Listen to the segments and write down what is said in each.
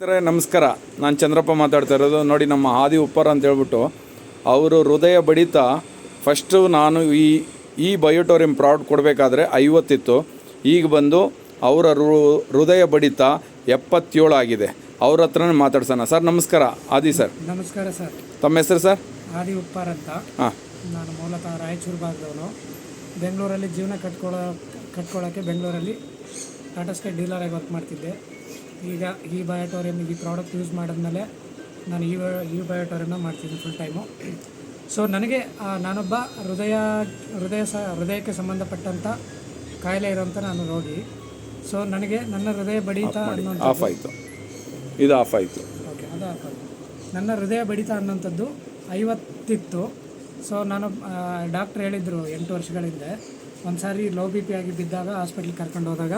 ಸ್ನೇಹಿತರೆ ನಮಸ್ಕಾರ. ನಾನು ಚಂದ್ರಪ್ಪ ಮಾತಾಡ್ತಾ ಇರೋದು. ನೋಡಿ ನಮ್ಮ ಆದಿ ಉಪ್ಪರ್ ಅಂತ ಹೇಳ್ಬಿಟ್ಟು ಅವರು ಹೃದಯ ಬಡಿತ ಫಸ್ಟು ನಾನು ಈ ಈ ಬಯೋಟೋರಿಯಂ ಪ್ರಾಡ್ ಕೊಡಬೇಕಾದ್ರೆ ಐವತ್ತಿತ್ತು. ಈಗ ಬಂದು ಅವರ ಹೃದಯ ಬಡಿತ ಎಪ್ಪತ್ತೇಳು ಆಗಿದೆ. ಅವ್ರ ಹತ್ರನೇ ಮಾತಾಡ್ಸೋಣ. ಸರ್ ನಮಸ್ಕಾರ. ಆದಿ ಸರ್. ನಮಸ್ಕಾರ ಸರ್. ತಮ್ಮ ಹೆಸರು ಸರ್? ಆದಿ ಉಪ್ಪಾರ್ ಅಂತ. ಹಾಂ. ನಾನು ಮೂಲತಃ ರಾಯಚೂರು ಭಾಗದವನು. ಬೆಂಗಳೂರಲ್ಲಿ ಜೀವನ ಕಟ್ಕೊಳ್ಳೋ ಕಟ್ಕೊಳ್ಳೋಕ್ಕೆ ಬೆಂಗಳೂರಲ್ಲಿ ಟಾಟಾ ಸ್ಕೈ ಡೀಲರಾಗಿ ವರ್ಕ್ ಮಾಡ್ತಿದ್ದೆ. ಈಗ ಈ ಬಯೋಟೋರಿಯಂ ಈ ಪ್ರಾಡಕ್ಟ್ ಯೂಸ್ ಮಾಡಿದ್ಮೇಲೆ ನಾನು ಈ ಈ ಬಯೋಟೋರಿಯಂನ ಮಾಡ್ತೀನಿ ಫುಲ್ ಟೈಮು ಸೊ ನನಗೆ ನಾನೊಬ್ಬ ಹೃದಯ ಹೃದಯ ಸ ಹೃದಯಕ್ಕೆ ಸಂಬಂಧಪಟ್ಟಂಥ ಕಾಯಿಲೆ ಇರೋಂಥ ನಾನು ರೋಗಿ. ಸೊ ನನಗೆ ನನ್ನ ಹೃದಯ ಬಡಿತ ಅನ್ನೋಂಥ ಆಫ್ ಆಯಿತು. ಇದು ಆಫ್ ಆಯಿತು. ಓಕೆ ಅದು ಆಫ್ ಆಯಿತು. ನನ್ನ ಹೃದಯ ಬಡಿತ ಅನ್ನೋಂಥದ್ದು ಐವತ್ತಿತ್ತು. ಸೊ ನಾನು ಡಾಕ್ಟ್ರ್ ಹೇಳಿದರು ಎಂಟು ವರ್ಷಗಳ ಹಿಂದೆ ಒಂದು ಸಾರಿ ಲೋ ಬಿ ಪಿ ಆಗಿ ಬಿದ್ದಾಗ ಹಾಸ್ಪಿಟ್ಲಿಗೆ ಕರ್ಕೊಂಡು ಹೋದಾಗ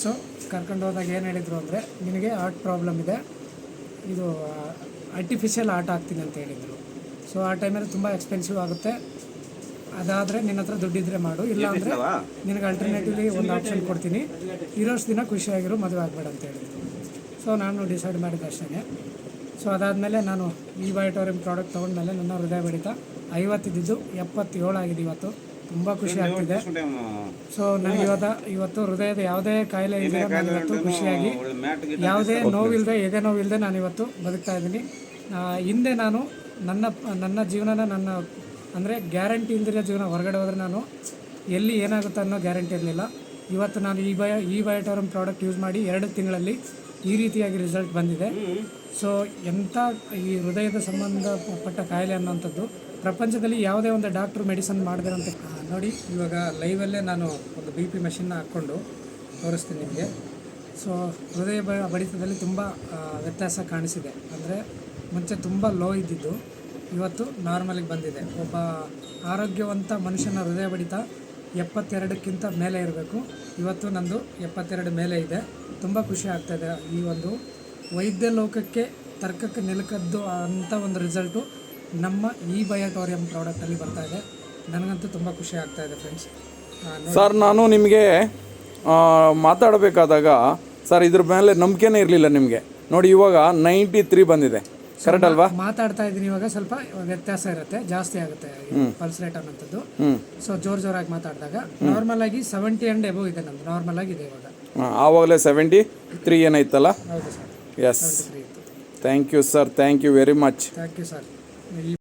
ಸೊ ಕರ್ಕೊಂಡು ಹೋದಾಗ ಏನು ಹೇಳಿದರು ಅಂದರೆ ನಿನಗೆ ಹಾರ್ಟ್ ಪ್ರಾಬ್ಲಮ್ ಇದೆ. ಇದು ಆರ್ಟಿಫಿಷಿಯಲ್ ಹಾರ್ಟ್ ಆಗ್ತೀನಿ ಅಂತ ಹೇಳಿದರು. ಸೊ ಆ ಟೈಮಲ್ಲಿ ತುಂಬ ಎಕ್ಸ್ಪೆನ್ಸಿವ್ ಆಗುತ್ತೆ. ಅದಾದರೆ ನಿನ್ನ ಹತ್ರ ದುಡ್ಡಿದ್ರೆ ಮಾಡು. ಇಲ್ಲ ಅಂದರೆ ನಿನಗೆ ಅಲ್ಟರ್ನೇಟಿವ್ಲಿ ಒಂದು ಆಪ್ಷನ್ ಕೊಡ್ತೀನಿ. ಇರೋಷ್ಟು ದಿನ ಖುಷಿಯಾಗಿರೋ ಮದುವೆ ಆಗಬೇಡ ಅಂತ ಹೇಳಿದರು. ಸೊ ನಾನು ಡಿಸೈಡ್ ಮಾಡಿದ್ದೆ ಅಷ್ಟೇ ಸೊ ಅದಾದಮೇಲೆ ನಾನು ಈ ಬಯೋಟೋರಿಯಂ ಪ್ರಾಡಕ್ಟ್ ತೊಗೊಂಡ್ಮೇಲೆ ನನ್ನ ಹೃದಯ ಬಡಿತ ಐವತ್ತಿದ್ದು ಎಪ್ಪತ್ತೇಳು ಆಗಿದೆ ಇವತ್ತು. ತುಂಬ ಖುಷಿ ಆಗ್ತಿದೆ. ಸೊ ನನಗೆ ಇವತ್ತು ಇವತ್ತು ಹೃದಯದ ಯಾವುದೇ ಕಾಯಿಲೆ ಇಲ್ಲದೆ ನಾನು ಇವತ್ತು ಖುಷಿಯಾಗಿ ಯಾವುದೇ ನೋವಿಲ್ಲದೆ ಎದೆ ನೋವಿಲ್ಲದೆ ನಾನು ಇವತ್ತು ಬದುಕ್ತಾ ಇದ್ದೀನಿ. ಹಿಂದೆ ನಾನು ನನ್ನ ನನ್ನ ಜೀವನನ ನನ್ನ ಅಂದರೆ ಗ್ಯಾರಂಟಿ ಇಲ್ದಿರೋ ಜೀವನ ಹೊರಗಡೆ ಹೋದರೆ ನಾನು ಎಲ್ಲಿ ಏನಾಗುತ್ತೆ ಅನ್ನೋ ಗ್ಯಾರಂಟಿ ಇರಲಿಲ್ಲ. ಇವತ್ತು ನಾನು ಈ ಬಯ ಈ ಬಯೋಟೋರಮ್ ಪ್ರಾಡಕ್ಟ್ ಯೂಸ್ ಮಾಡಿ ಎರಡು ತಿಂಗಳಲ್ಲಿ ಈ ರೀತಿಯಾಗಿ ರಿಸಲ್ಟ್ ಬಂದಿದೆ. ಸೊ ಎಂಥ ಈ ಹೃದಯದ ಸಂಬಂಧಪಟ್ಟ ಕಾಯಿಲೆ ಅನ್ನೋಂಥದ್ದು ಪ್ರಪಂಚದಲ್ಲಿ ಯಾವುದೇ ಒಂದು ಡಾಕ್ಟ್ರು ಮೆಡಿಸನ್ ಅಂತ ನೋಡಿ, ಇವಾಗ ಲೈವಲ್ಲೇ ನಾನು ಒಂದು ಬಿ ಪಿ ಮೆಷಿನ್ನ ಹಾಕ್ಕೊಂಡು ತೋರಿಸ್ತೀನಿ ನಿಮಗೆ. ಸೊ ಹೃದಯ ಬಡಿತದಲ್ಲಿ ತುಂಬ ವ್ಯತ್ಯಾಸ ಕಾಣಿಸಿದೆ. ಅಂದರೆ ಮುಂಚೆ ತುಂಬ ಲೋ ಇದ್ದಿದ್ದು, ಇವತ್ತು ನಾರ್ಮಲಿಗೆ ಬಂದಿದೆ. ಒಬ್ಬ ಆರೋಗ್ಯವಂತ ಮನುಷ್ಯನ ಹೃದಯ ಬಡಿತ ಎಪ್ಪತ್ತೆರಡಕ್ಕಿಂತ ಮೇಲೆ ಇರಬೇಕು. ಇವತ್ತು ನಂದು ಎಪ್ಪತ್ತೆರಡು ಮೇಲೆ ಇದೆ. ತುಂಬ ಖುಷಿ ಆಗ್ತಾಯಿದೆ ಈ ಒಂದು ವೈದ್ಯ ಲೋಕಕ್ಕೆ ತರ್ಕಕ್ಕೆ ನಿಲುಕದ್ದು ಅಂಥ ಒಂದು ರಿಸಲ್ಟು ನಮ್ಮ ಈ ಬಯೋಟೋರಿಯಂ ಪ್ರಾಡಕ್ಟಲ್ಲಿ ಬರ್ತಾ ಇದೆ. ನನಗಂತೂ ತುಂಬ ಖುಷಿ ಆಗ್ತಾ ಇದೆ ಫ್ರೆಂಡ್ಸ್ ಸರ್ ನಾನು ನಿಮಗೆ ಮಾತಾಡಬೇಕಾದಾಗ ಸರ್ ಇದ್ರ ಮೇಲೆ ನಂಬಿಕೆನೇ ಇರಲಿಲ್ಲ ನಿಮಗೆ. ನೋಡಿ ಇವಾಗ ನೈಂಟಿ ತ್ರೀ ಬಂದಿದೆ ಕರೆಕ್ಟ್ ಅಲ್ವಾ? ಮಾತಾಡ್ತಾ ಇದ್ದೀನಿ ಇವಾಗ ಸ್ವಲ್ಪ ವ್ಯತ್ಯಾಸ ಇರುತ್ತೆ ಜಾಸ್ತಿ ಆಗುತ್ತೆ ಪಲ್ಸ್ ರೇಟ್ ಅನ್ನೋಂಥದ್ದು. ಸೊ ಜೋರ್ ಜೋರಾಗಿ ಮಾತಾಡಿದಾಗ ನಾರ್ಮಲ್ ಆಗಿ ಸೆವೆಂಟಿ ಅಂಡ್ ಎಬೋ ಇದೆ ನಮ್ದು ನಾರ್ಮಲ್ ಆಗಿದೆ ಇವಾಗ. ಹಾಂ ಆವಾಗಲೇ ಸೆವೆಂಟಿ ತ್ರೀ ಏನೈತಲ್ಲ ಹೌದು sir. Yes thank you sir thank you very much thank you sir el